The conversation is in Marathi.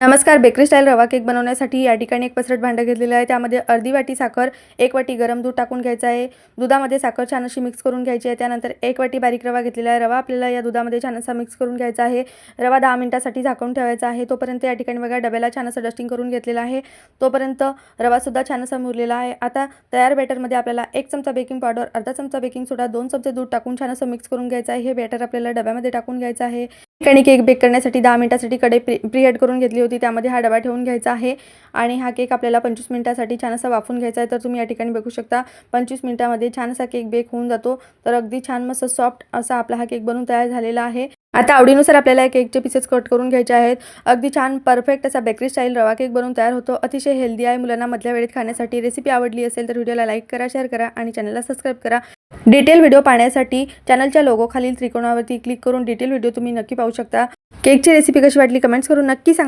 नमस्कार बेकरी स्टाईल रवा केक बनवण्यासाठी या ठिकाणी एक पसरट भांडं घेतलेलं आहे. त्यामध्ये अर्धी वाटी साखर एक वाटी गरम दूध टाकून घ्यायचं आहे. दुधामध्ये साखर छान अशी मिक्स करून घ्यायची आहे. त्यानंतर एक वाटी बारीक रवा घेतलेला आहे. रवा आपल्याला या दुधामध्ये छान असा मिक्स करून घ्यायचा आहे. रवा दहा मिनिटासाठी झाकून ठेवायचा आहे. तोपर्यंत या ठिकाणी बघा डब्याला छान असं डस्टिंग करून घेतलेलं आहे. तोपर्यंत रवासुद्धा छान असा मुरलेला आहे. आता तयार बॅटरमध्ये आपल्याला एक चमचा बेकिंग पावडर अर्धा चमचा बेकिंग सोडा दोन चमचे दूध टाकून छान असं मिक्स करून घ्यायचं आहे. हे बॅटर आपल्याला डब्यामध्ये टाकून घ्यायचं आहे. ठिकाणी केक बेक करण्यासाठी दहा मिनिटासाठी कडे प्री प्रीहेड करून घेतली होती. त्यामध्ये हा डबा ठेवून घ्यायचा आहे आणि हा केक आपल्याला पंचवीस मिनिटासाठी छान असा वाफून घ्यायचा आहे. तर तुम्ही या ठिकाणी बघू शकता पंचवीस मिनिटामध्ये छान असा केक बेक होऊन जातो. तर अगदी छान मस्त सॉफ्ट असा आपला हा केक बनून तयार झालेला आहे. आता आवडीनुसार आपल्याला केकचे पीसेस कट करून घ्यायचे आहेत. अगदी छान परफेक्ट असा बेकरी स्टाईल रवा केक बनवून तयार होतो. अतिशय हेल्दी आहे. मुलांना मधल्या वेळेत खाण्यासाठी रेसिपी आवडली असेल तर व्हिडिओला लाईक करा शेअर करा आणि चॅनलला सबस्क्राईब करा. डिटेल व्हिडिओ पाहण्यासाठी चॅनलच्या लोगोखालील त्रिकोणावरती क्लिक करून डिटेल व्हिडिओ तुम्ही नक्की पाहू शकता. केकची रेसिपी कशी वाटली कमेंट्स करून नक्की सांगा.